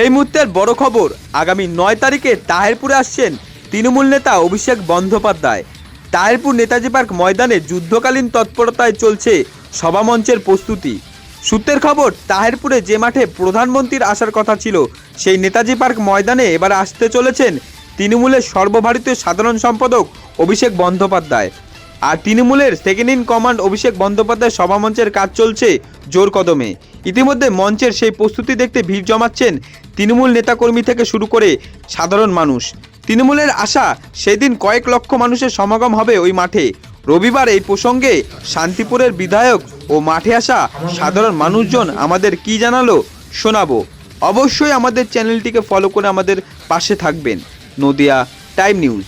এই মুহূর্তের বড় খবর, আগামী নয় তারিখে তাহেরপুরে আসছেন তৃণমূল নেতা অভিষেক বন্দ্যোপাধ্যায়। তাহেরপুর নেতাজি পার্ক ময়দানে যুদ্ধকালীন তৎপরতায় চলছে সভামঞ্চের প্রস্তুতি। সূত্রের খবর, তাহেরপুরে যে মাঠে প্রধানমন্ত্রীর আসার কথা ছিল, সেই নেতাজি পার্ক ময়দানে এবার আসতে চলেছেন তৃণমূলের সর্বভারতীয় সাধারণ সম্পাদক অভিষেক বন্দ্যোপাধ্যায়। আর তৃণমূলের second in command Abhishek Bandyopadhyay সভামঞ্চের কাজ চলছে জোর কদমে। ইতিমধ্যে মঞ্চের সেই প্রস্তুতি দেখতে ভিড় জমাচ্ছেন তৃণমূল নেতাকর্মী থেকে শুরু করে সাধারণ মানুষ। তৃণমূলের আশা সেদিন কয়েক লক্ষ মানুষের সমাগম হবে ওই মাঠে। রবিবার এই প্রসঙ্গে শান্তিপুরের বিধায়ক ও মাঠে আসা সাধারণ মানুষজন আমাদের কি জানালো শোনাবো। অবশ্যই আমাদের চ্যানেলটিকে ফলো করে আমাদের পাশে থাকবেন। Nadia time news.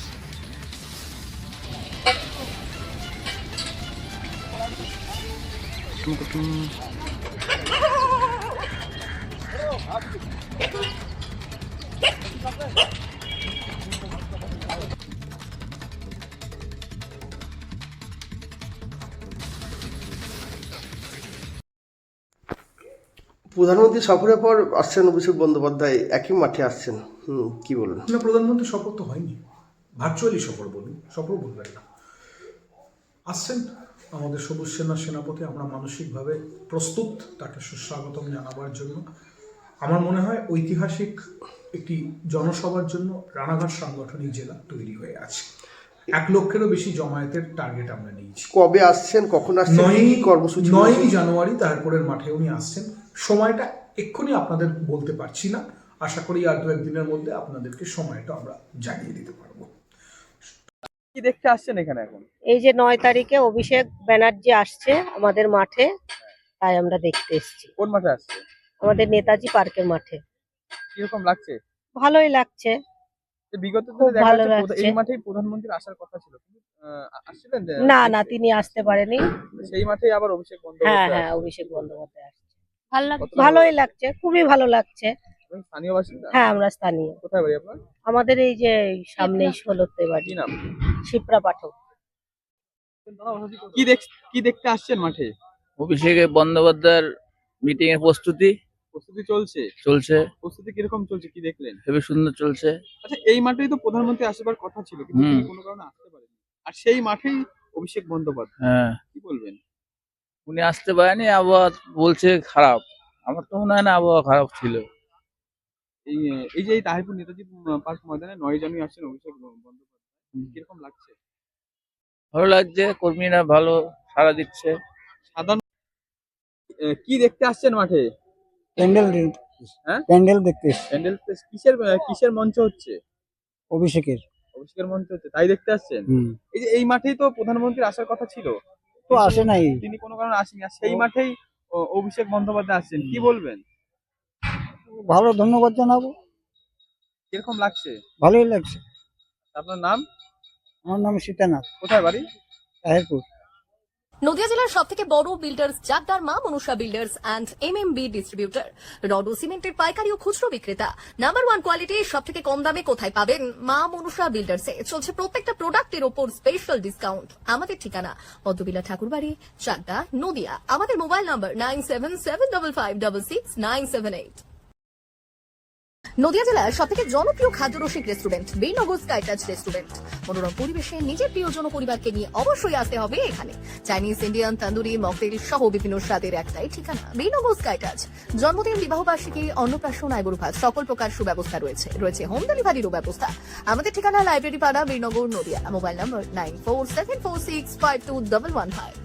প্রধানমন্ত্রী সফরের পর আসছেন অভিষেক বন্দ্যোপাধ্যায়, একই মাঠে আসছেন। হুম, কি বলুন না প্রধানমন্ত্রী সফর তো হয়নি। ভার্চুয়ালি সফর বলুন সফর বলবেন না। আসছেন আমাদের সবুজ সেনা সেনাপতি আমরা মানসিকভাবে প্রস্তুত তাকে সুস্বাগতম জানাবার জন্য। আমার মনে হয় ঐতিহাসিক একটি জনসভার জন্য রানাঘাট সাংগঠনিক জেলা তৈরি হয়ে আছে। এক লক্ষেরও বেশি জমায়েতের টার্গেট আমরা নিয়েছি। কবে আসছেন? কখন আসছেন? নয়ই কর্মসূচি নয়ই জানুয়ারি তারপরের মাঠে উনি আসছেন। সময়টা এক্ষুনি আপনাদের বলতে পারছি না। আশা করি আর দু একদিনের মধ্যে আপনাদেরকে সময়টা আমরা জানিয়ে দিতে পারব। কি দেখতে আসছেন এখানে এখন? এই যে নয় তারিখে অভিষেক ব্যানার্জি আসছে আমাদের মাঠে তাই আমরা দেখতে এসেছি। কোন মাঠে আসছে? আমাদের নেতাজি পার্কের মাঠে। কীরকম লাগছে? ভালোই লাগছে। বিগত খুব দিনে ভালো লাগছে। এই মাঠেই প্রধানমন্ত্রীর আসার কথা ছিল। আসছিলেন না না তিনি আসতে পারেনি। সেই মাঠেই আবার অভিষেক হ্যাঁ বন্দ্যোপাধ্যায় হ্যাঁ আসছে। অভিষেক বন্দ্যোপাধ্যায় আসছে। ভালো লাগছে। ভালোই লাগছে খুবই ভালো লাগছে। স্থানীয় বাসিন্দা? হ্যাঁ আমরা স্থানীয়। কোথায় বাড়ি আপনার? আমাদের এই যে সামনেই ষোলোতে বাড়ি। নাম? শিপ্রা পাঠক। কি দেখ কি দেখতে আসছেন মাঠে? অভিষেক বন্দ্যোপাধ্যায়ের মিটিং এর প্রস্তুতি। প্রস্তুতি চলছে? চলছে। প্রস্তুতি কীরকম চলছে কি দেখলেন? খুবই সুন্দর চলছে। আচ্ছা এই মাঠেই তো প্রধানমন্ত্রী আসবার কথা ছিল কিন্তু কোনো কারণে আসতে পারেনি আর সেই মাঠেই অভিষেক বন্দ্যোপাধ্যায়। হ্যাঁ। কি বলবেন? উনি আসতে পারেনি আবহাওয়া বলছে খারাপ। আমার তো মনে হয় না আবহাওয়া খারাপ ছিল। এই এই যে এই তাহিরপুর নেতাজি পার্ক ময়দানে নয় জানুয়ারি আসছেন অভিষেক বন্দ্যোপাধ্যায়। কীরকম লাগছে? ভালো লাগছে কর্মীরা ভালো সাড়া দিচ্ছে। সাধারণ কি দেখতে আসছেন মাঠে? প্যান্ডেল হ্যাঁ? প্যান্ডেল দেখতে প্যান্ডেল কিসের কিসের মঞ্চ হচ্ছে? অভিষেকের। অভিষেকের মঞ্চ হচ্ছে তাই দেখতে আসছেন? এই যে এই মাঠেই তো প্রধানমন্ত্রীর আসার কথা ছিল। তো আসে নাই। তিনি কোনো কারণে আসেনি আর সেই মাঠেই অভিষেক বন্দ্যোপাধ্যায় আসছেন। কি বলবেন? ভালো ধন্যবাদ জানাব। কীরকম লাগছে? ভালোই লাগছে। আপনার নাম? আমার নাম সীতানাথ কোথায় বাড়ি? তাহেরপুর। নদিয়া জেলার সব থেকে বড় বিল্ডার্স জাগদার মা Manusha builders and M M B distributor rod ও সিমেন্টের পাইকারি ও খুচরো বিক্রেতা। নাম্বার ওয়ান কোয়ালিটি সব থেকে কম দামে কোথায় পাবেন মা মনুষা বিল্ডার্সে চলছে প্রত্যেকটা প্রোডাক্টের ওপর স্পেশাল ডিসকাউন্ট আমাদের ঠিকানা পদ্মবিলা ঠাকুরবাড়ি চাকদা নদিয়া। আমাদের mobile number nine seven seven double five double six nine seven eight Nadia জেলার সব থেকে জনপ্রিয় খাদ্যরসিক restaurant Birnagar sky touch restaurant মনোরম পরিবেশে নিজের প্রিয়জন পরিবারকে নিয়ে অবশ্যই আসতে হবে এখানে। চাইনিজ ইন্ডিয়ান তান্দুরি মকটেল সহ বিভিন্ন স্বাদের একটাই ঠিকানা বীরনগর স্কাই টাচ জন্মদিন, বিবাহবার্ষিকী, অন্নপ্রাশন আইবুড়ভাত সকল প্রকার সুব্যবস্থা রয়েছে। রয়েছে হোম ডেলিভারিরও ব্যবস্থা। আমাদের ঠিকানা লাইব্রেরি পাড়া Birnagar Nadia. Mobile number nine four seven four six five two double one five